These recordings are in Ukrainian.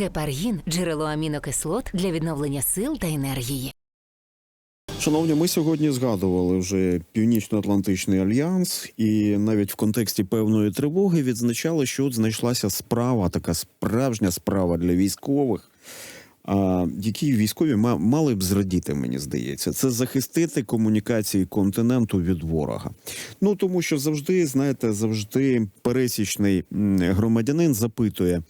Гепаргін джерело амінокислот для відновлення сил та енергії. Шановні, ми сьогодні згадували вже Північно-Атлантичний альянс, і навіть в контексті певної тривоги відзначали, що от знайшлася справа, така справжня справа для військових, які військові мали б зрадіти, мені здається, це захистити комунікації континенту від ворога. Ну тому що завжди, знаєте, завжди пересічний громадянин запитує.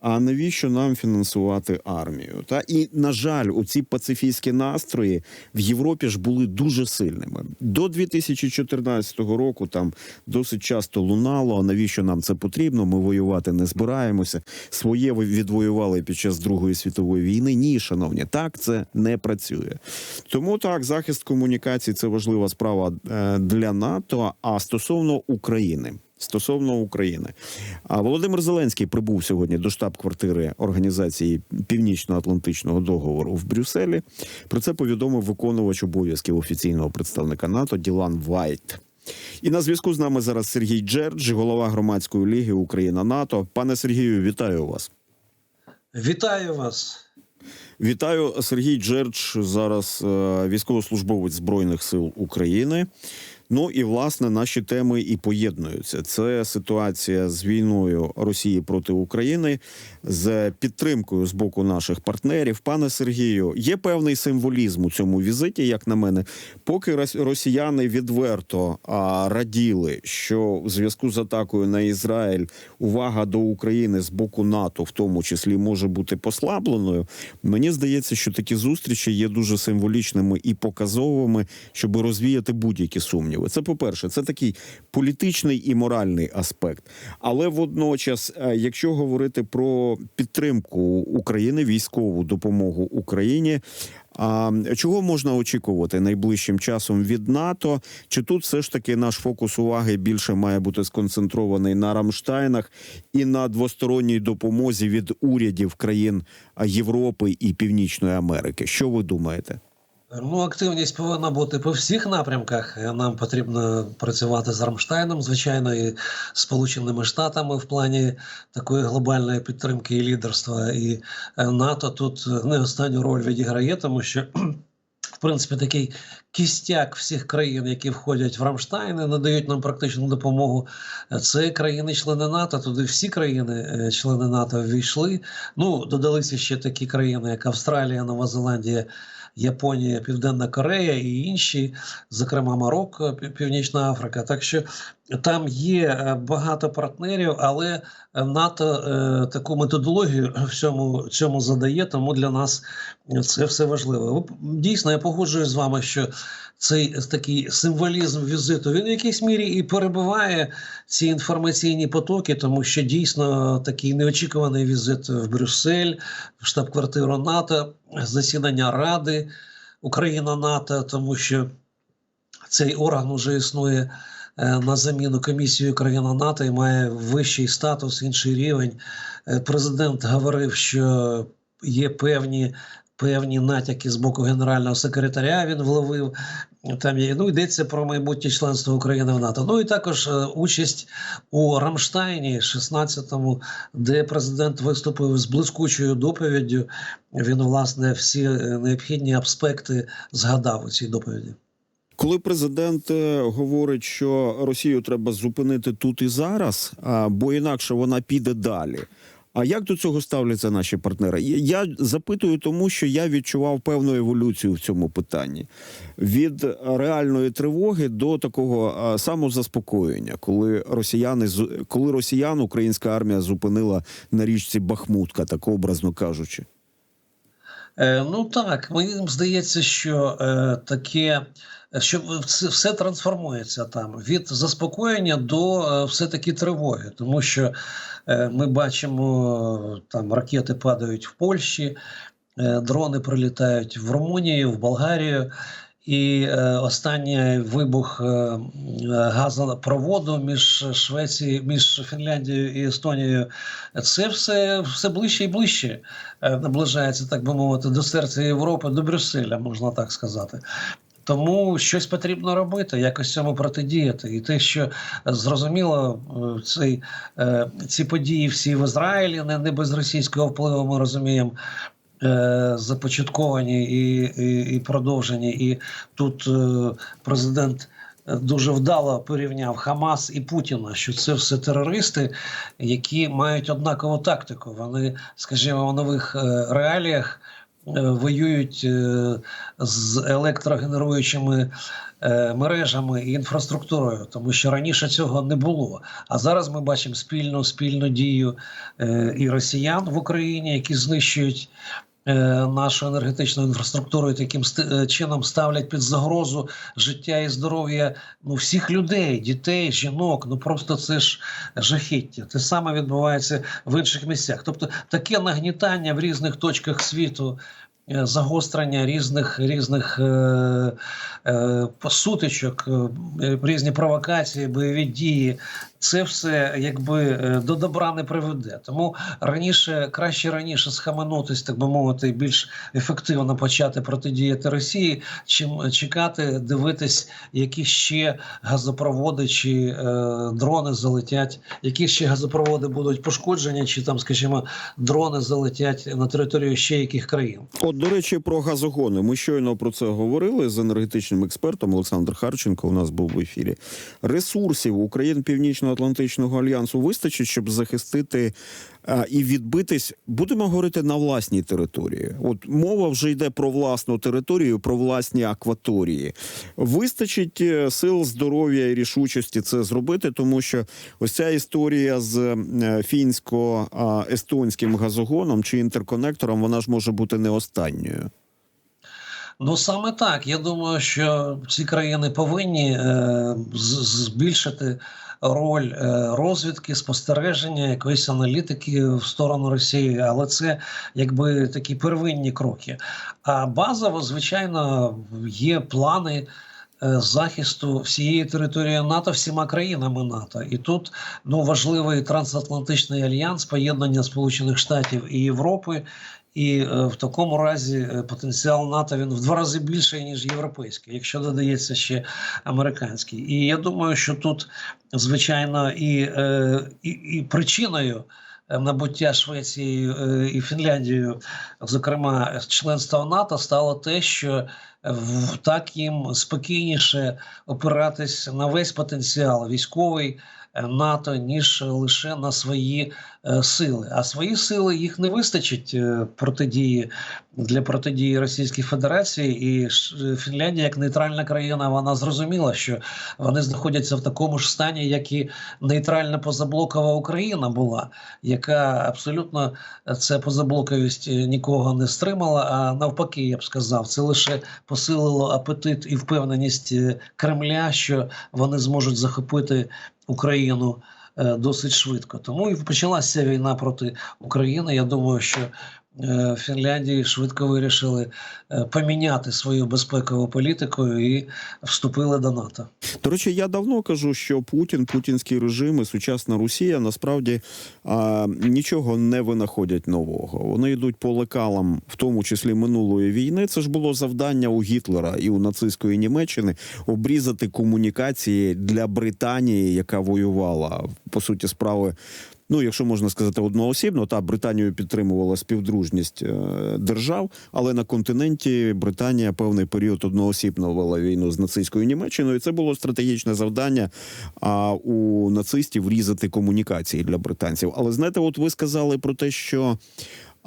А навіщо нам фінансувати армію? Та і на жаль, оці пацифістські настрої в Європі ж були дуже сильними. До 2014 року там досить часто лунало. Навіщо нам це потрібно? Ми воювати не збираємося. Своє відвоювали під час Другої світової війни. Ні, шановні, так це не працює. Тому так, захист комунікацій це важлива справа е, для НАТО. А стосовно України. Стосовно України, а Володимир Зеленський прибув сьогодні до штаб-квартири організації Північно-Атлантичного договору в Брюсселі. Про це повідомив виконувач обов'язків офіційного представника НАТО Ділан Вайт. І на зв'язку з нами зараз Сергій Джердж, голова громадської ліги Україна НАТО. Пане Сергію, вітаю вас. Вітаю вас. Вітаю Сергій Джердж, зараз е, військовослужбовець збройних сил України. Ну і власне наші теми і поєднуються. Це ситуація з війною Росії проти України з підтримкою з боку наших партнерів. Пане Сергію, є певний символізм у цьому візиті, як на мене, поки рос- росіяни відверто раділи, що в зв'язку з атакою на Ізраїль увага до України з боку НАТО, в тому числі, може бути послабленою. Мені здається, що такі зустрічі є дуже символічними і показовими, щоб розвіяти будь-які сумніви. Це по-перше, це такий політичний і моральний аспект. Але водночас, е, якщо говорити про підтримку України, військову допомогу Україні. А чого можна очікувати найближчим часом від НАТО? Чи тут все ж таки наш фокус уваги більше має бути сконцентрований на Рамштайнах і на двосторонній допомозі від урядів країн Європи і Північної Америки? Що ви думаєте? Ну, активність повинна бути по всіх напрямках. Нам потрібно працювати з Рамштайном, звичайно, і Сполученими Штатами в плані такої глобальної підтримки і лідерства. І е, НАТО тут не останню роль відіграє, тому що. В принципі, такий кістяк всіх країн, які входять в Рамштайн, і надають нам практичну допомогу. Це країни-члени НАТО. Туди всі країни-члени НАТО ввійшли. Ну, додалися ще такі країни, як Австралія, Нова Зеландія, Японія, Південна Корея і інші, зокрема Марокко, Північна Африка. Так що там є е, багато партнерів, але е, НАТО е, таку методологію в цьому, цьому задає, тому для нас це все важливо. Дійсно, я погоджуюсь з вами, що цей такий символізм візиту він в якійсь мірі і перебиває ці інформаційні потоки, тому що дійсно такий неочікуваний візит в Брюссель, в штаб-квартиру НАТО, засідання Ради Україна НАТО, тому що цей орган вже існує на заміну комісії Україна НАТО і має вищий статус, інший рівень. Е, Президент говорив, що є певні. Певні натяки з боку генерального секретаря він вловив. Там є ну йдеться про майбутнє членство України в НАТО. Ну і також е, участь у Рамштайні, 16-му, де президент виступив з блискучою доповіддю. Він власне всі е, необхідні аспекти згадав у цій доповіді. Коли президент е, говорить, що Росію треба зупинити тут і зараз, бо інакше вона піде далі. А як до цього ставляться наші партнери? Я запитую, тому що я відчував певну еволюцію в цьому питанні від реальної тривоги до такого самозаспокоєння, коли росіяни коли росіян українська армія зупинила на річці Бахмутка, так образно кажучи. Е, ну так, мені здається, що е, таке, що все, все трансформується там від заспокоєння до е, все-таки тривоги, тому що ми бачимо, там ракети падають в Польщі, дрони прилітають в Румунію, в Болгарію. І е, останній вибух е, газопроводу між Швецією, між Фінляндією і Естонією, це все, все ближче і ближче е, наближається, так би мовити, до серця Європи, до Брюсселя, можна так сказати. Тому щось потрібно робити, якось цьому протидіяти. І те, що е, зрозуміло, е, цей, е, ці події всі в Ізраїлі не, не без російського впливу, ми розуміємо. Е, Започатковані і, і, і продовжені, і тут е, президент дуже вдало порівняв Хамас і Путіна, що це все терористи, які мають однакову тактику. Вони, скажімо, в нових е, реаліях воюють з електрогенеруючими мережами і інфраструктурою, тому що раніше цього не було. А зараз ми бачимо спільну спільну дію і росіян в Україні, які знищують. Е, Нашу енергетичну інфраструктуру і таким е, чином ставлять під загрозу життя і здоров'я ну всіх людей, дітей, жінок. Ну просто це ж жахіття. Те саме відбувається в інших місцях. Тобто таке нагнітання в різних точках світу. е, Загострення різних різних е, е, сутичок, різні провокації, бойові дії, це все якби е, до добра не приведе. Тому раніше краще раніше схаменутись, так би мовити, більш ефективно почати протидіяти Росії, чим чекати, дивитись, які ще газопроводи чи е, дрони залетять, які ще газопроводи будуть пошкоджені, чи там, скажімо, дрони залетять на територію ще яких країн. От, до речі, про газогони. Ми щойно про це говорили з енергетичним експертом Олександр Харченко. У нас був в ефірі. Ресурсів України Північно-Атлантичного альянсу вистачить, щоб захистити а, і відбитись. Будемо говорити на власній території. От мова вже йде про власну територію, про власні акваторії. Вистачить е, сил, здоров'я і рішучості це зробити, тому що ось ця історія з е, фінсько-естонським газогоном чи інтерконектором, вона ж може бути не останньою. Ну саме так. Я думаю, що ці країни повинні е, збільшити роль е, розвідки, спостереження, якоїсь аналітики в сторону Росії, але це якби такі первинні кроки. А базово, звичайно, є плани. е, Захисту всієї території НАТО всіма країнами НАТО, і тут ну важливий трансатлантичний альянс, поєднання Сполучених Штатів і Європи, і е, в такому разі е, потенціал НАТО він в два рази більший ніж європейський, якщо додається ще американський. І я думаю, що тут звичайно і, е, і, і причиною. Набуття Швеції і Фінляндією, зокрема членства НАТО, стало те, що так їм спокійніше опиратись на весь потенціал військовий НАТО, ніж лише на свої е, сили. А свої сили їх не вистачить е, протидії для протидії Російській Федерації. І Фінляндія, як нейтральна країна, вона зрозуміла, що вони знаходяться в такому ж стані, як і нейтральна позаблокова Україна була, яка абсолютно це позаблоковість е, нікого не стримала. А навпаки, я б сказав, це лише посилило апетит і впевненість Кремля, що вони зможуть захопити Україну е, досить швидко. Тому і почалася війна проти України. Я думаю, що е, Фінляндії швидко вирішили е, поміняти свою безпекову політику і вступили до НАТО. До речі, я давно кажу, що Путін, путінський режим і сучасна Росія насправді а, нічого не винаходять нового. Вони йдуть по лекалам, в тому числі минулої війни. Це ж було завдання у Гітлера і у нацистської Німеччини обрізати комунікації для Британії, яка воювала по суті справи. Ну, якщо можна сказати одноосібно, та Британію підтримувала співдружність е, держав, але на континенті Британія певний період одноосібно вела війну з нацистською Німеччиною. І Це було стратегічне завдання а у нацистів різати комунікації для британців. Але знаєте, от ви сказали про те, що.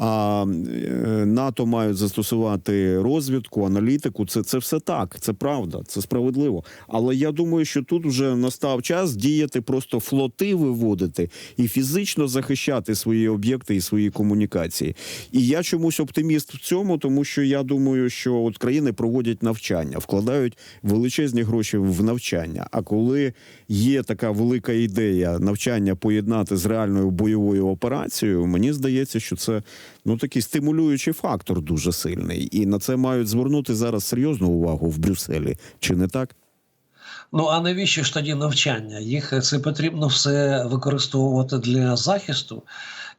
А е, НАТО мають застосувати розвідку, аналітику. Це, це все так, це правда, це справедливо. Але я думаю, що тут вже настав час діяти, просто флоти виводити і фізично захищати свої об'єкти і свої комунікації. І я чомусь оптиміст в цьому, тому що я думаю, що от країни проводять навчання, вкладають величезні гроші в навчання. А коли є така велика ідея навчання поєднати з реальною бойовою операцією, мені здається, що це ну такий стимулюючий фактор дуже сильний, і на це мають звернути зараз серйозну увагу в Брюсселі. Чи не так? Ну а навіщо ж тоді навчання? Їх е, це потрібно все використовувати для захисту.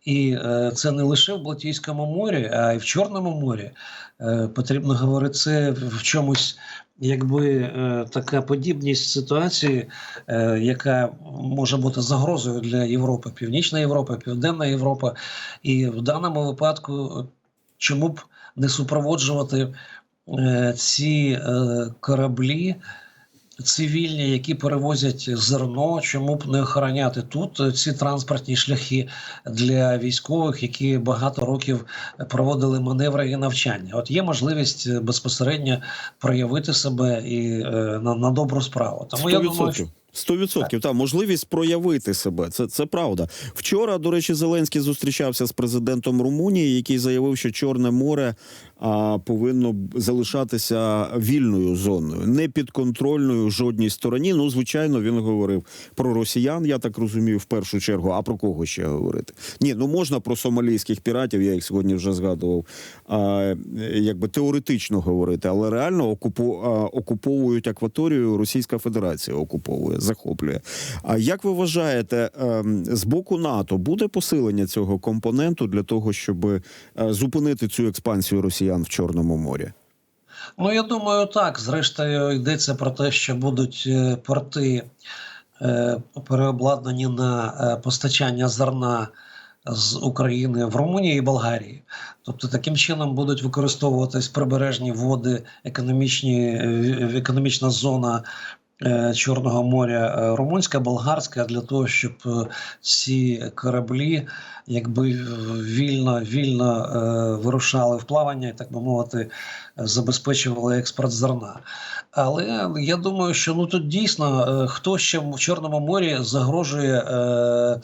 І е, це не лише в Балтійському морі, а й в Чорному морі. Е, потрібно говорити це в чомусь, якби е, така подібність ситуації, е, яка може бути загрозою для Європи, Північна Європа, Південна Європа. І в даному випадку, чому б не супроводжувати е, ці е, кораблі цивільні, які перевозять зерно, чому б не охороняти тут ці транспортні шляхи для військових, які багато років проводили маневри і навчання. От є можливість безпосередньо проявити себе і е, на, на добру справу. Тому я думаю, що 100%. 100%. Та можливість проявити себе. Це, це правда. Вчора, до речі, Зеленський зустрічався з президентом Румунії, який заявив, що Чорне море а, повинно залишатися вільною зоною, не підконтрольною жодній стороні. Ну, звичайно, він говорив про росіян, я так розумію, в першу чергу. А про кого ще говорити? Ні, ну можна про сомалійських піратів, я їх сьогодні вже згадував. А, якби теоретично говорити, але реально окупу, а, окуповують акваторію Російська Федерація окуповує, захоплює. А як ви вважаєте, ем, з боку НАТО буде посилення цього компоненту для того, щоб е, зупинити цю експансію росіян в Чорному морі? Ну, я думаю, так. Зрештою, йдеться про те, що будуть е, порти е, переобладнані на постачання зерна з України в Румунії і Болгарії. Тобто, таким чином будуть використовуватись прибережні води, економічні, економічна зона. Е, Чорного моря е, румунська, болгарська для того, щоб е, ці кораблі якби вільно вільно вирушали в плавання і так би мовити, забезпечували експорт зерна. Але я думаю, що ну тут дійсно хто ще в Чорному морі загрожує е,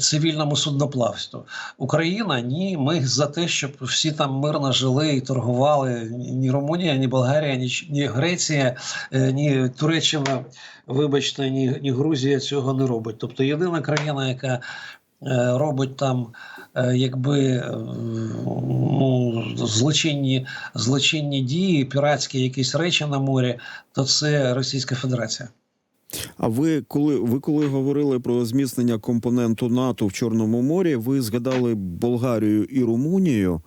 цивільному судноплавству. Україна ні. Ми за те, щоб всі там мирно жили і торгували. Ні Румунія, ні Болгарія, ні, ні Греція, е, ні Туреччина, вибачте, ні, ні Грузія цього не робить. Тобто єдина країна, яка е, робить там. е, Якби ну, злочинні, злочинні дії, піратські якісь речі на морі, то це Російська Федерація. А ви коли ви коли говорили про зміцнення компоненту НАТО в Чорному морі, ви згадали Болгарію і Румунію.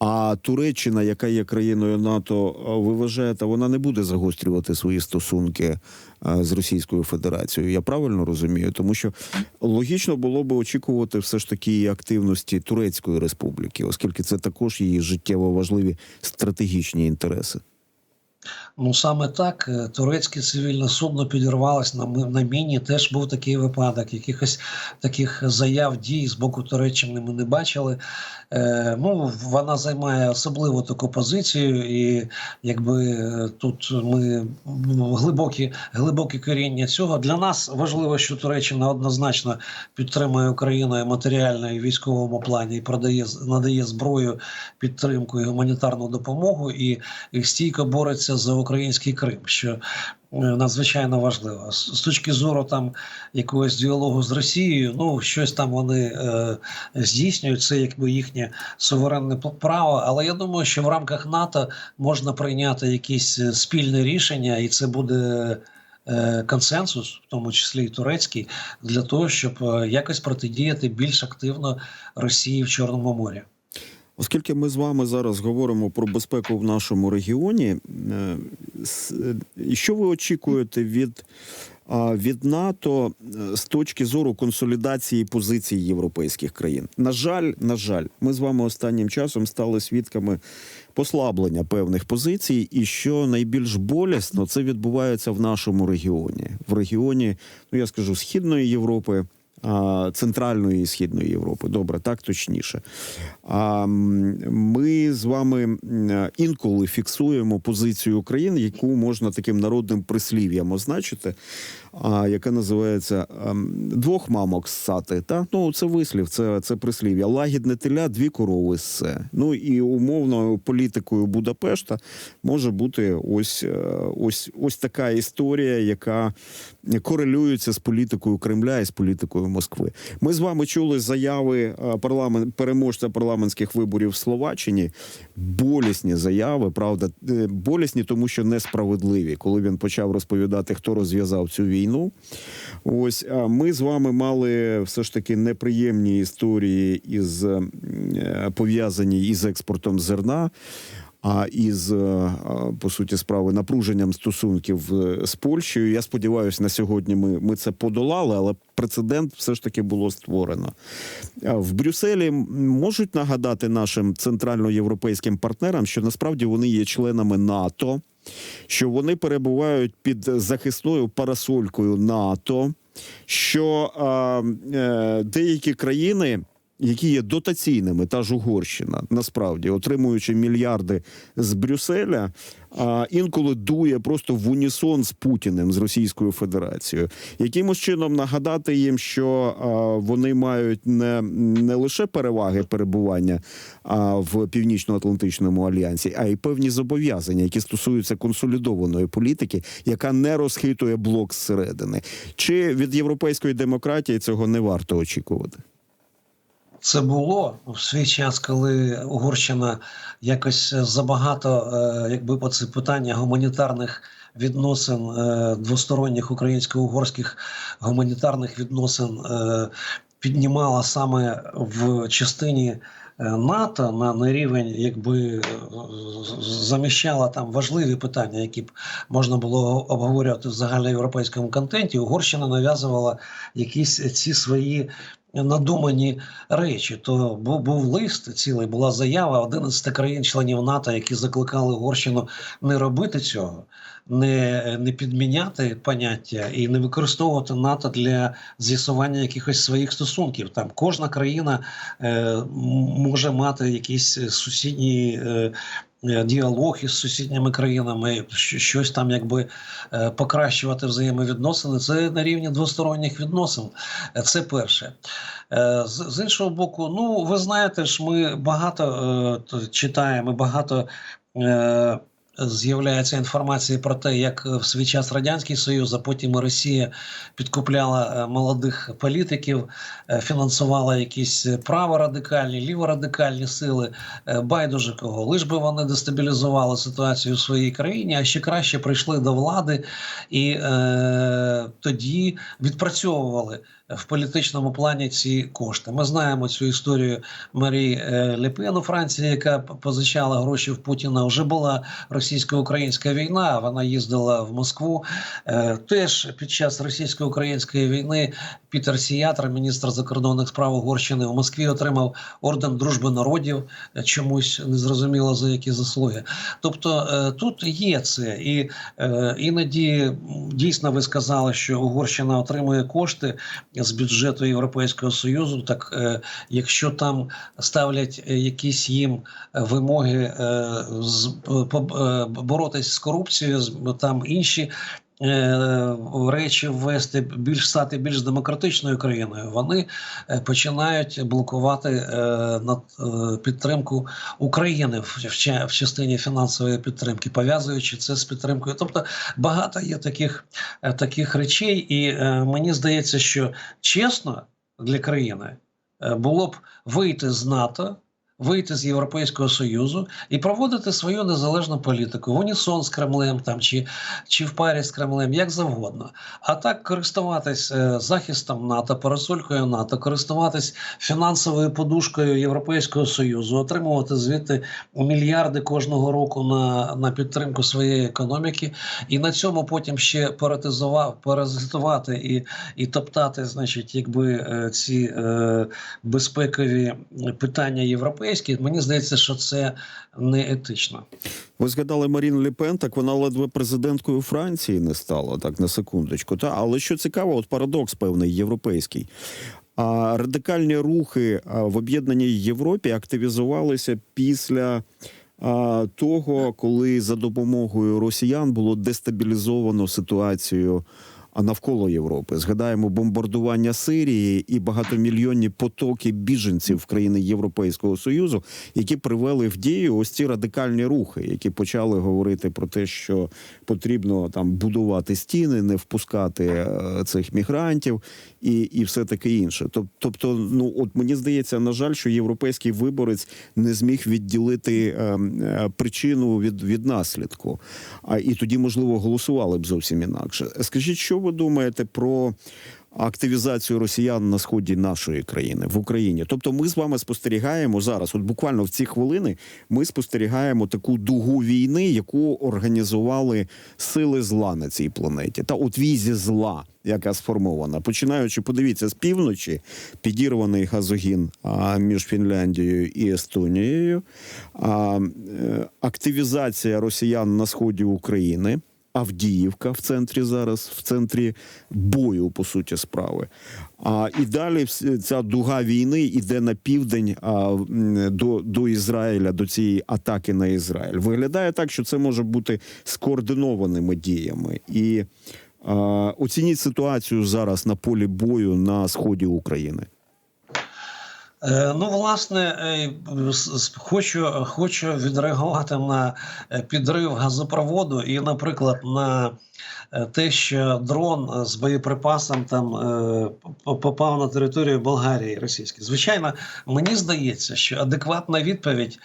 А Туреччина, яка є країною НАТО, ви вважаєте, вона не буде загострювати свої стосунки з Російською Федерацією? Я правильно розумію? Тому що логічно було би очікувати все ж таки активності Турецької республіки, оскільки це також її життєво важливі стратегічні інтереси. Ну саме так, е, турецьке цивільне судно підірвалось на, на міні. Теж був такий випадок. Якихось таких заяв дій з боку Туреччини ми не бачили. Е, ну, вона займає особливу таку позицію, і якби е, тут ми глибокі, глибокі коріння цього. Для нас важливо, що Туреччина однозначно підтримує Україну і матеріально і військовому плані, і продає надає зброю, підтримку і гуманітарну допомогу, і, і стійко бореться за український Крим. що е, Надзвичайно важливо з точки зору там якогось діалогу з Росією. Ну щось там вони е, здійснюють. Це якби їхнє суверенне право. Але я думаю, що в рамках НАТО можна прийняти якісь е, спільне рішення, і це буде е, консенсус, в тому числі і турецький, для того, щоб якось протидіяти більш активно Росії в Чорному морі. Оскільки ми з вами зараз говоримо про безпеку в нашому регіоні, е, е, що ви очікуєте від, від НАТО е, з точки зору консолідації позицій європейських країн? На жаль, на жаль, ми з вами останнім часом стали свідками послаблення певних позицій, і що найбільш болісно, це відбувається в нашому регіоні, в регіоні, ну я скажу, східної Європи. Центральної і східної Європи, добре, так точніше. Ми з вами інколи фіксуємо позицію України, яку можна таким народним прислів'ям означити, а, яка називається ем, двох мамок ссати. Та? Ну, це вислів, це, це прислів'я. Лагідне теля, дві корови ссе. Ну і умовно політикою Будапешта може бути ось, е, ось, ось така історія, яка корелюється з політикою Кремля і з політикою Москви. Ми з вами чули заяви е, парламент переможця парламентських виборів в Словаччині. Болісні заяви, правда, е, болісні, тому що несправедливі. Коли він почав розповідати, хто розв'язав цю війну. Ось а ми з вами мали все ж таки неприємні історії із е, пов'язані із експортом зерна. А із е, по суті справи напруженням стосунків е, з Польщею. Я сподіваюся, на сьогодні ми, ми це подолали, але прецедент все ж таки було створено. В Брюсселі можуть нагадати нашим центральноєвропейським партнерам, що насправді вони є членами НАТО, що вони перебувають під захисною парасолькою НАТО, що е, деякі країни які є дотаційними, та ж Угорщина, насправді отримуючи мільярди з Брюсселя, а інколи дує просто в унісон з Путіним з Російською Федерацією. Якимось чином нагадати їм, що вони мають не, не лише переваги перебування в північно-атлантичному альянсі, а й певні зобов'язання, які стосуються консолідованої політики, яка не розхитує блок зсередини. Чи від європейської демократії цього не варто очікувати? Це було в свій час, коли Угорщина якось забагато, е, якби по це питання гуманітарних відносин е, двосторонніх українсько-угорських гуманітарних відносин е, піднімала саме в частині. е, НАТО на, на рівень, якби е, заміщала там важливі питання, які б можна було обговорювати в загальноєвропейському контенті. Угорщина нав'язувала якісь ці свої надумані речі. То був, був лист цілий, була заява 11 країн-членів НАТО, які закликали Угорщину не робити цього, не, не підміняти поняття і не використовувати НАТО для з'ясування якихось своїх стосунків. Там кожна країна е, може мати якісь сусідні. Е, Діалог із сусідніми країнами, щось там якби е, покращувати взаємовідносини. Це на рівні двосторонніх відносин. Е, Це перше. Е, З, іншого боку, ну ви знаєте ж, ми багато е, читаємо, багато. Е, З'являється інформація про те, як в свій час радянський союз, а потім Росія підкупляла е, молодих політиків, е, фінансувала якісь праворадикальні, ліворадикальні сили. Е, Байдуже кого, лиш би вони дестабілізували ситуацію в своїй країні, а ще краще прийшли до влади і е, тоді відпрацьовували в політичному плані ці кошти. Ми знаємо цю історію Марії е, Лепен у Франції, яка позичала гроші в Путіна. Вже була російсько-українська війна. Вона їздила в Москву. Е, Теж під час російсько-української війни Пітер Сіятр, міністр закордонних справ Угорщини, в Москві отримав орден дружби народів. е, Чомусь незрозуміло за які заслуги. Тобто е, тут є це, і е, іноді дійсно ви сказали, що Угорщина отримує кошти з бюджету Європейського союзу. Так якщо там ставлять якісь їм вимоги з, боротись з корупцією, там інші. Е, Речі ввести більш стати більш демократичною країною, вони е, починають блокувати е, над підтримку України в, в, ча- в частині фінансової підтримки, пов'язуючи це з підтримкою. Тобто багато є таких, таких речей, і мені здається, що чесно для країни було б вийти з НАТО. Вийти з Європейського Союзу і проводити свою незалежну політику в унісон з Кремлем там чи, чи в парі з Кремлем, як завгодно. А так користуватись е, захистом НАТО, парасолькою НАТО, користуватись фінансовою подушкою Європейського Союзу, отримувати звідти мільярди кожного року на, на підтримку своєї економіки, і на цьому потім ще паразитува- паразитувати і, і топтати, значить, якби е, ці е, безпекові питання європейські. Мені здається, що це не етично. Ви згадали Марін Лепен, так вона ледве президенткою Франції не стала, так на секундочку. Та але що цікаво, от парадокс певний європейський. А радикальні рухи в об'єднаній Європі активізувалися після того, коли за допомогою росіян було дестабілізовано ситуацію навколо Європи. Згадаємо бомбардування Сирії і багатомільйонні потоки біженців в країни Європейського союзу, які привели в дію ось ці радикальні рухи, які почали говорити про те, що потрібно там будувати стіни, не впускати е, цих мігрантів і, і все таке інше. Тобто, ну от мені здається, на жаль, що європейський виборець не зміг відділити е, е, причину від, від наслідку. А і тоді, можливо, голосували б зовсім інакше. Скажіть, що ви думаєте про активізацію росіян на сході нашої країни в Україні? Тобто, ми з вами спостерігаємо зараз, от буквально в ці хвилини, ми спостерігаємо таку дугу війни, яку організували сили зла на цій планеті, та от візі зла. Яка сформована, починаючи, подивіться, з півночі підірваний газогін а, між Фінляндією і Естонією, а, е, активізація росіян на сході України, Авдіївка в центрі зараз, в центрі бою, по суті, справи. А і далі ця дуга війни йде на південь а, до, до Ізраїля, до цієї атаки на Ізраїль. Виглядає так, що це може бути скоординованими діями. І а, оцініть ситуацію зараз на полі бою на сході України. Е, Ну, власне, е, хочу, хочу відреагувати на е, підрив газопроводу і, наприклад, на те, що дрон з боєприпасом там попав на територію Болгарії російської. Звичайно, мені здається, що адекватна відповідь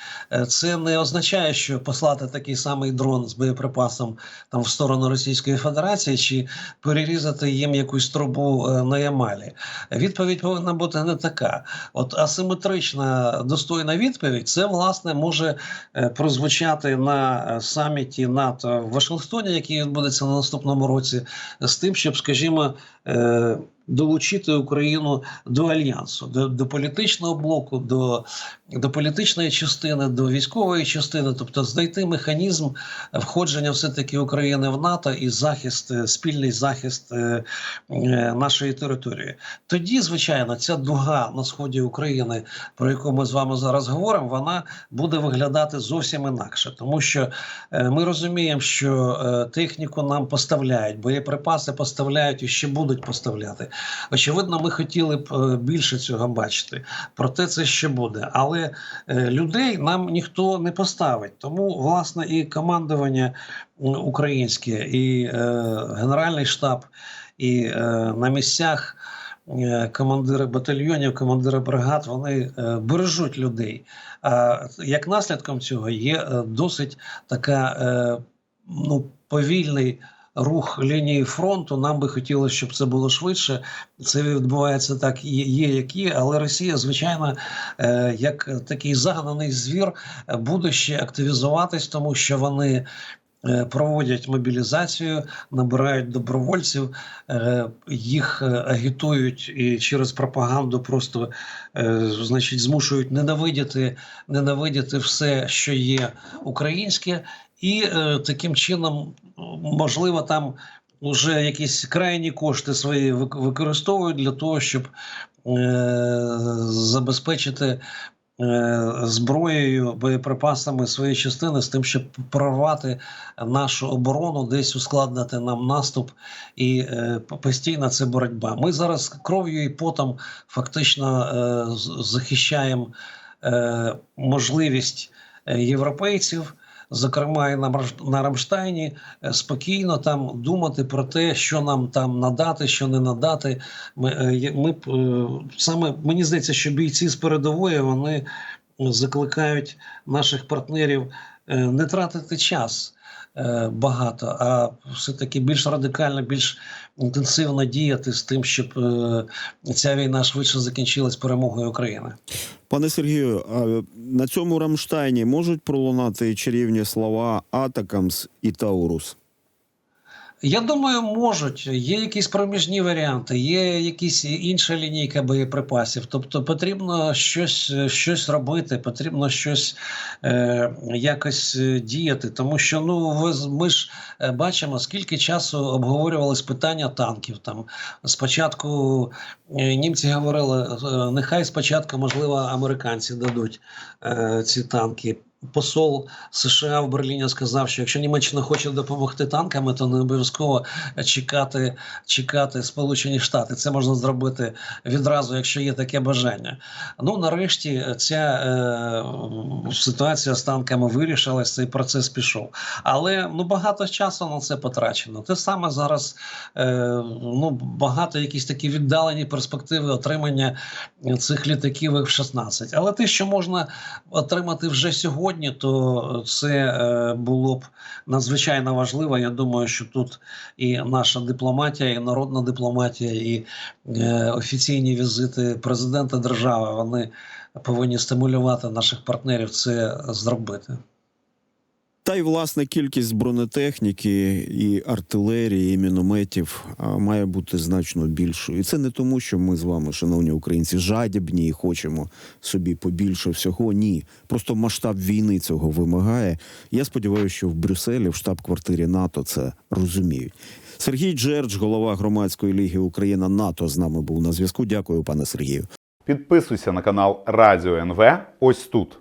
це не означає, що послати такий самий дрон з боєприпасом там в сторону Російської Федерації чи перерізати їм якусь трубу на Ямалі. Відповідь повинна бути не така. От асиметрична достойна відповідь це власне може е, прозвучати на е, саміті НАТО в Вашингтоні, який відбудеться на наступному році, з тим, щоб, скажімо, е, долучити Україну до альянсу, до, до політичного блоку, до, до політичної частини, до військової частини, тобто знайти механізм входження все-таки України в НАТО і захист, е, спільний захист е, е, нашої території. Тоді, звичайно, ця дуга на сході України, про яку ми з вами зараз говоримо, вона буде виглядати зовсім інакше, тому що е, ми розуміємо, що е, техніку нам поставляють, боєприпаси поставляють і ще будуть поставляти. Очевидно, ми хотіли б е, більше цього бачити. Проте це ще буде. Але е, людей нам ніхто не поставить. Тому, власне, і командування українське, і е, Генеральний штаб, і е, на місцях е, командири батальйонів, командири бригад, вони бережуть людей. А як наслідком цього є досить така ну, повільний. Рух лінії фронту нам би хотілося, щоб це було швидше. Це відбувається так, є, є як є, але Росія, звичайно, е, як такий загнаний звір, буде ще активізуватись, тому що вони е, проводять мобілізацію, набирають добровольців, е, їх агітують і через пропаганду просто значить, змушують ненавидіти, ненавидіти все, що є українське, і таким чином, можливо, там. Уже якісь крайні кошти свої використовують для того, щоб е, забезпечити е, зброєю, боєприпасами свої частини з тим, щоб прорвати нашу оборону, десь ускладнити нам наступ, і е, постійна це боротьба. Ми зараз кров'ю і потом фактично е, захищаємо е, можливість е, європейців. Зокрема, і на Рамштайні е, спокійно там думати про те, що нам там надати, що не надати. Ми, е, ми е, саме мені здається, що бійці з передової вони закликають наших партнерів не тратити час багато, а все-таки більш радикально, більш інтенсивно діяти з тим, щоб е, ця війна швидше закінчилась перемогою України. Пане Сергію, на цьому Рамштайні можуть пролунати чарівні слова Атакамс і Таурус? Я думаю, можуть. Є якісь проміжні варіанти, є якісь інша лінійка боєприпасів. Тобто потрібно щось, щось робити, потрібно щось е, якось е, діяти. Тому що ну ми ж е, бачимо, скільки часу обговорювалось питання танків. Там спочатку е, німці говорили, нехай спочатку, можливо, американці дадуть е, ці танки. Посол США в Берліні сказав, що якщо Німеччина хоче допомогти танками, то не обов'язково чекати, чекати Сполучені Штати. Це можна зробити відразу, якщо є таке бажання. Ну нарешті ця е, ситуація з танками вирішилась, цей процес пішов. Але ну багато часу на це потрачено. Те саме зараз е, ну багато якісь такі віддалені перспективи отримання цих літаків F-16. Але те, що можна отримати вже сьогодні, то це е, було б надзвичайно важливо. Я думаю, що тут і наша дипломатія, і народна дипломатія, і е, офіційні візити президента держави вони повинні стимулювати наших партнерів це зробити. Та й власне кількість бронетехніки і артилерії, і мінометів має бути значно більшою. І це не тому, що ми з вами, шановні українці, жадібні і хочемо собі побільше всього. Ні, просто масштаб війни цього вимагає. Я сподіваюся, що в Брюсселі, в штаб-квартирі НАТО, це розуміють. Сергій Джердж, голова громадської ліги Україна НАТО, з нами був на зв'язку. Дякую, пане Сергію. Підписуйся на канал Радіо НВ ось тут.